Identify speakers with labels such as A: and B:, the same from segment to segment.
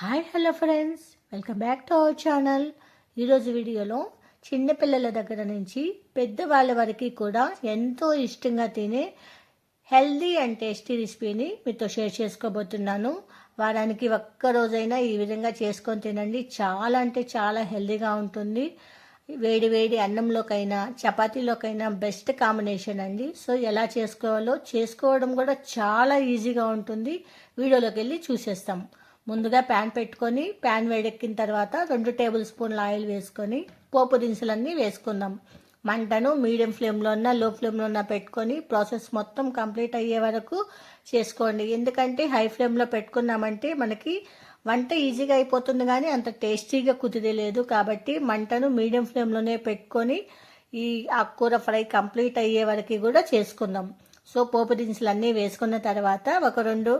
A: Hi hello friends. Welcome back to our channel. ఈరోజు వీడియోలో చిన్నపిల్లల దగ్గర నుంచి పెద్దవాళ్ళ వరకు కూడా ఎంతో ఇష్టంగా తినే హెల్దీ అండ్ టేస్టీ రెసిపీని మీతో షేర్ చేసుకోబోతున్నాను. వారానికి ఒక్కరోజైనా ఈ విధంగా చేసుకొని తినండి. చాలా అంటే చాలా హెల్దీగా ఉంటుంది. వేడి వేడి అన్నంలోకైనా చపాతీలోకైనా బెస్ట్ కాంబినేషన్ అండి. సో ఎలా చేసుకోవాలో చేసుకోవడం కూడా చాలా ఈజీగా ఉంటుంది. వీడియోలోకి వెళ్ళి చూసేస్తాం. ముందుగా ప్యాన్ పెట్టుకొని ప్యాన్ వేడెక్కిన తర్వాత రెండు టేబుల్ స్పూన్ల ఆయిల్ వేసుకొని పోపు దినుసులన్నీ వేసుకుందాం. మంటను మీడియం ఫ్లేమ్లో ఉన్న లో ఫ్లేమ్లో ఉన్న పెట్టుకొని ప్రాసెస్ మొత్తం కంప్లీట్ అయ్యే వరకు చేసుకోండి. ఎందుకంటే హై ఫ్లేమ్లో పెట్టుకున్నామంటే మనకి వంట ఈజీగా అయిపోతుంది కానీ అంత టేస్టీగా కుదిరలేదు కాబట్టి మంటను మీడియం ఫ్లేమ్లోనే పెట్టుకొని ఈ ఆకుకూర ఫ్రై కంప్లీట్ అయ్యే వరకు కూడా చేసుకుందాం. సో పోపు దినుసులు అన్నీ వేసుకున్న తర్వాత ఒక రెండు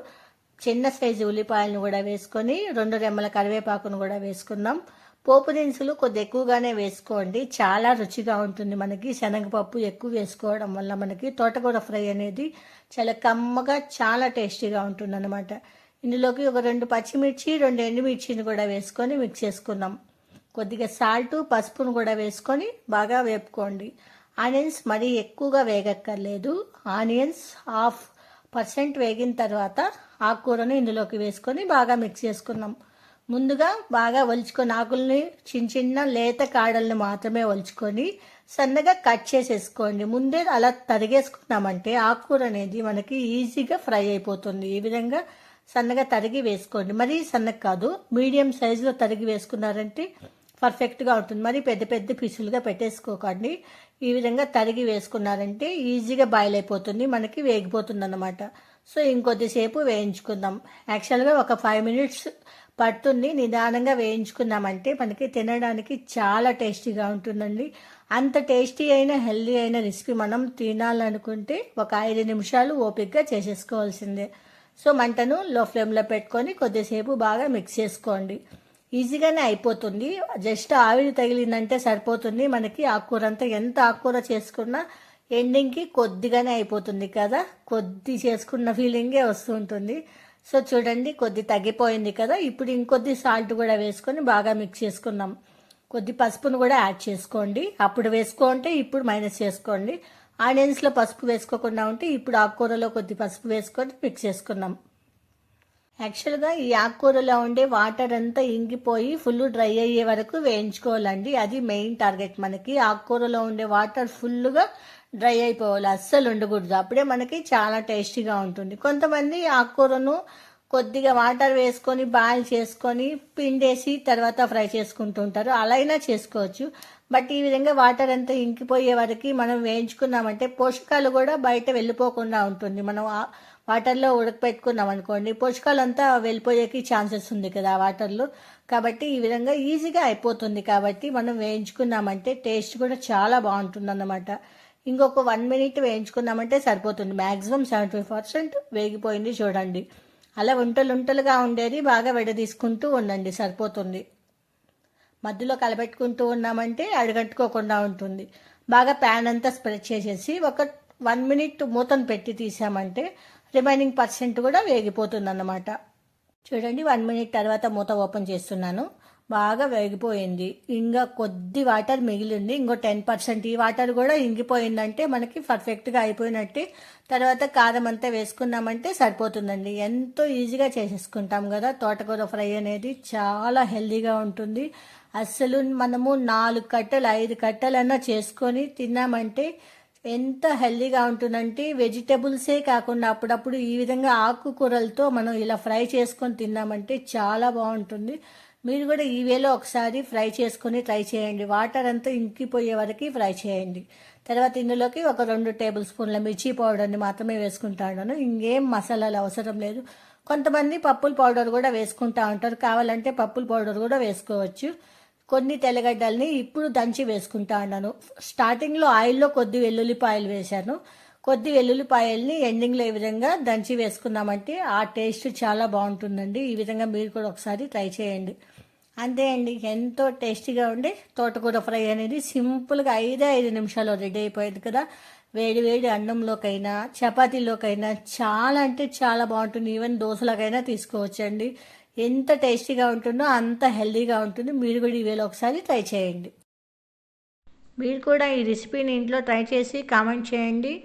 A: చిన్న సైజు ఉల్లిపాయలను కూడా వేసుకొని రెండు రెమ్మల కరివేపాకును కూడా వేసుకుందాం. పోపు దినుసులు కొద్ది ఎక్కువగానే వేసుకోండి. చాలా రుచిగా ఉంటుంది మనకి. శనగపప్పు ఎక్కువ వేసుకోవడం వల్ల మనకి తోటకూర ఫ్రై అనేది చాలా కమ్మగా చాలా టేస్టీగా ఉంటుంది అనమాట ఇందులోకి ఒక రెండు పచ్చిమిర్చి రెండు ఎండుమిర్చిని కూడా వేసుకొని మిక్స్ చేసుకుందాం. కొద్దిగా సాల్ట్ పసుపును కూడా వేసుకొని బాగా వేపుకోండి. ఆనియన్స్ మరీ ఎక్కువగా వేగక్కర్లేదు. ఆనియన్స్ హాఫ్ పర్సెంట్ వేగిన తర్వాత ఆకుకూరను ఇందులోకి వేసుకొని బాగా మిక్స్ చేసుకున్నాం. ముందుగా బాగా ఒలుచుకొని ఆకుల్ని చిన్న చిన్న లేత కాడల్ని మాత్రమే ఒలుచుకొని సన్నగా కట్ చేసేసుకోండి. ముందే అలా తరిగేసుకున్నామంటే ఆకుకూర అనేది మనకి ఈజీగా ఫ్రై అయిపోతుంది. ఈ విధంగా సన్నగా తరిగి వేసుకోండి. మరీ సన్నగా కాదు మీడియం సైజులో తరిగి వేసుకున్నారంటే పర్ఫెక్ట్గా ఉంటుంది. మరి పెద్ద పెద్ద పీసులుగా పెట్టేసుకోకండి. ఈ విధంగా తరిగి వేసుకున్నారంటే ఈజీగా బాయిల్ అయిపోతుంది మనకి వేగిపోతుంది అన్నమాట సో ఇంకొద్దిసేపు వేయించుకుందాం. యాక్చువల్గా ఒక ఫైవ్ మినిట్స్ పడుతుంది. నిదానంగా వేయించుకున్నామంటే మనకి తినడానికి చాలా టేస్టీగా ఉంటుందండి. అంత టేస్టీ అయిన హెల్దీ అయిన రెసిపీ మనం తినాలనుకుంటే ఒక ఐదు నిమిషాలు ఓపిక్గా చేసేసుకోవాల్సిందే. సో మంటను లో ఫ్లేమ్లో పెట్టుకొని కొద్దిసేపు బాగా మిక్స్ చేసుకోండి. ఈజీగానే అయిపోతుంది. జస్ట్ ఆవిరి తగిలిందంటే సరిపోతుంది. మనకి ఆకుకూర అంతా ఎంత ఆకుకూర చేసుకున్నా ఎండింగ్కి కొద్దిగానే అయిపోతుంది కదా? కొద్ది చేసుకున్న ఫీలింగే వస్తుంటుంది. సో చూడండి కొద్ది తగ్గిపోయింది కదా? ఇప్పుడు ఇంకొద్ది సాల్ట్ కూడా వేసుకొని బాగా మిక్స్ చేసుకున్నాం కొద్ది పసుపును కూడా యాడ్ చేసుకోండి. అప్పుడు వేసుకోంటే ఇప్పుడు మైనస్ చేసుకోండి. ఆనియన్స్లో పసుపు వేసుకోకుండా ఉంటే ఇప్పుడు ఆకుకూరలో కొద్ది పసుపు వేసుకొని మిక్స్ చేసుకున్నాం యాక్చువల్గా ఈ ఆకుకూరలో ఉండే వాటర్ అంతా ఇంగిపోయి ఫుల్ డ్రై అయ్యే వరకు వేయించుకోవాలండి. అది మెయిన్ టార్గెట్ మనకి. ఆకుకూరలో ఉండే వాటర్ ఫుల్గా డ్రై అయిపోవాలి అస్సలు ఉండకూడదు. అప్పుడే మనకి చాలా టేస్టీగా ఉంటుంది. కొంతమంది ఆకుకూరను కొద్దిగా వాటర్ వేసుకొని బాయిల్ చేసుకొని పిండేసి తర్వాత ఫ్రై చేసుకుంటుంటారు అలా అయినా చేసుకోవచ్చు. బట్ ఈ విధంగా వాటర్ అంతా ఇంకిపోయే వరకు మనం వేయించుకున్నామంటే పోషకాలు కూడా బయట వెళ్ళిపోకుండా ఉంటుంది. మనం వాటర్లో ఉడకపెట్టుకున్నాం అనుకోండి పోషకాలు అంతా వెళ్ళిపోయేకి ఛాన్సెస్ ఉంది కదా వాటర్లో. కాబట్టి ఈ విధంగా ఈజీగా అయిపోతుంది కాబట్టి మనం వేయించుకున్నామంటే టేస్ట్ కూడా చాలా బాగుంటుంది అన్నమాట ఇంకొక వన్ మినిట్ వేయించుకుందామంటే సరిపోతుంది. మ్యాక్సిమం సెవెంటీ పర్సెంట్ వేగిపోయింది చూడండి. అలా ఉంటలు ఉంటలుగా ఉండేది బాగా విడదీసుకుంటూ ఉండండి సరిపోతుంది. మధ్యలో కలపెట్టుకుంటూ ఉన్నామంటే అడగట్టుకోకుండా ఉంటుంది. బాగా ప్యాన్ అంతా స్ప్రెడ్ చేసేసి ఒక వన్ మినిట్ మూతను పెట్టి తీసామంటే రిమైనింగ్ పర్సెంట్ కూడా వేగిపోతుంది అన్నమాట చూడండి వన్ మినిట్ తర్వాత మూత ఓపెన్ చేస్తున్నాను. బాగా వేగిపోయింది. ఇంకా కొద్ది వాటర్ మిగిలింది. ఇంకో టెన్ పర్సెంట్ ఈ వాటర్ కూడా ఇంగిపోయిందంటే మనకి పర్ఫెక్ట్గా అయిపోయినట్టే. తర్వాత కారం అంతా వేసుకున్నామంటే సరిపోతుందండి. ఎంతో ఈజీగా చేసేసుకుంటాం కదా. తోటకూర ఫ్రై అనేది చాలా హెల్దీగా ఉంటుంది. అస్సలు మనము నాలుగు కట్టలు ఐదు కట్టలన్నా చేసుకొని తిన్నామంటే ఎంత హెల్దీగా ఉంటుందంటే వెజిటబుల్సే కాకుండా అప్పుడప్పుడు ఈ విధంగా ఆకుకూరలతో మనం ఇలా ఫ్రై చేసుకొని తిన్నామంటే చాలా బాగుంటుంది. మీరు కూడా ఈ వేలో ఒకసారి ఫ్రై చేసుకొని ట్రై చేయండి. వాటర్ అంతా ఇంకిపోయే వరకు ఫ్రై చేయండి. తర్వాత ఇందులోకి ఒక రెండు టేబుల్ స్పూన్ల మిర్చి పౌడర్ని మాత్రమే వేసుకుంటాను. ఇంకేం మసాలాలు అవసరం లేదు. కొంతమంది పప్పుల పౌడర్ కూడా వేసుకుంటా ఉంటారు. కావాలంటే పప్పుల పౌడర్ కూడా వేసుకోవచ్చు. కొన్ని తెల్లగడ్డల్ని ఇప్పుడు దంచి వేసుకుంటా ఉన్నాను. స్టార్టింగ్లో ఆయిల్లో కొద్ది వెల్లుల్లిపాయలు వేశాను. కొద్ది వెల్లుల్లిపాయల్ని ఎండింగ్లో ఈ విధంగా దంచి వేసుకున్నామంటే ఆ టేస్ట్ చాలా బాగుంటుందండి. ఈ విధంగా మీరు కూడా ఒకసారి ట్రై చేయండి. అంతే అండి ఎంతో టేస్టీగా ఉండే తోటకూర ఫ్రై అనేది సింపుల్గా ఐదే ఐదు నిమిషాల్లో రెడీ అయిపోయింది కదా. వేడి వేడి అన్నంలోకైనా చపాతీలోకైనా చాలా అంటే చాలా బాగుంటుంది. ఈవెన్ దోశలకైనా తీసుకోవచ్చండి. ఎంత టేస్టీగా ఉంటుందో అంత హెల్దీగా ఉంటుంది. మీరు కూడా ఈవేళ ఒకసారి ట్రై చేయండి. మీరు కూడా ఈ రెసిపీని ఇంట్లో ట్రై చేసి కామెంట్ చేయండి.